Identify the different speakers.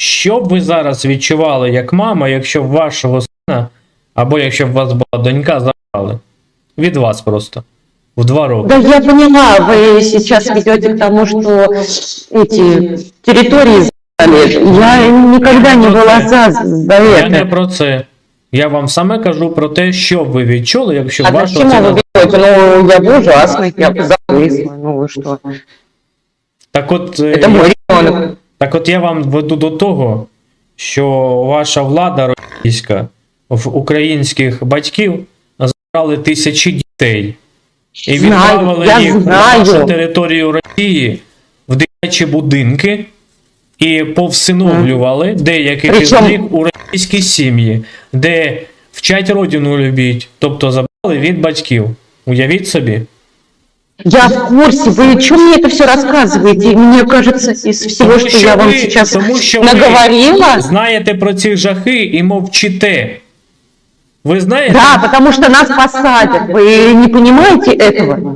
Speaker 1: Що б ви зараз відчували як мама, якщо б вашого сина, або якщо б у вас була донька, забрали? Від вас просто. В два роки.
Speaker 2: Да, я поняла, вы сейчас ведете к тому, что эти территории заняли. Я никогда не была за, за
Speaker 1: Я не
Speaker 2: это.
Speaker 1: про це. Я вам саме кажу про те, що б ви відчули, якщо б
Speaker 2: А
Speaker 1: вашого
Speaker 2: почему
Speaker 1: сина.
Speaker 2: вы ведете? Ну, я бы ужасный, я бы завысла. Ну вы что?
Speaker 1: Так от, е,
Speaker 2: Это мой ребенок.
Speaker 1: Так от я вам веду до того, що ваша влада російська в українських батьків забрали тисячі дітей і
Speaker 2: Знаю,
Speaker 1: відправили
Speaker 2: я
Speaker 1: їх на
Speaker 2: знаю.
Speaker 1: нашу територію Росії в дитячі будинки і повсиновлювали деяких із них у російські сім'ї, де вчать родину любіть, тобто забрали від батьків. Уявіть собі.
Speaker 2: Я в курсе. Вы что мне это все рассказываете? Мне кажется, из всего,
Speaker 1: Тому
Speaker 2: что я вам
Speaker 1: ви-
Speaker 2: сейчас
Speaker 1: тому що ви
Speaker 2: наговорила.
Speaker 1: знаєте про ці жахи і мовчите. Ви знаєте?
Speaker 2: Да, потому что нас посадят. Вы не понимаете этого?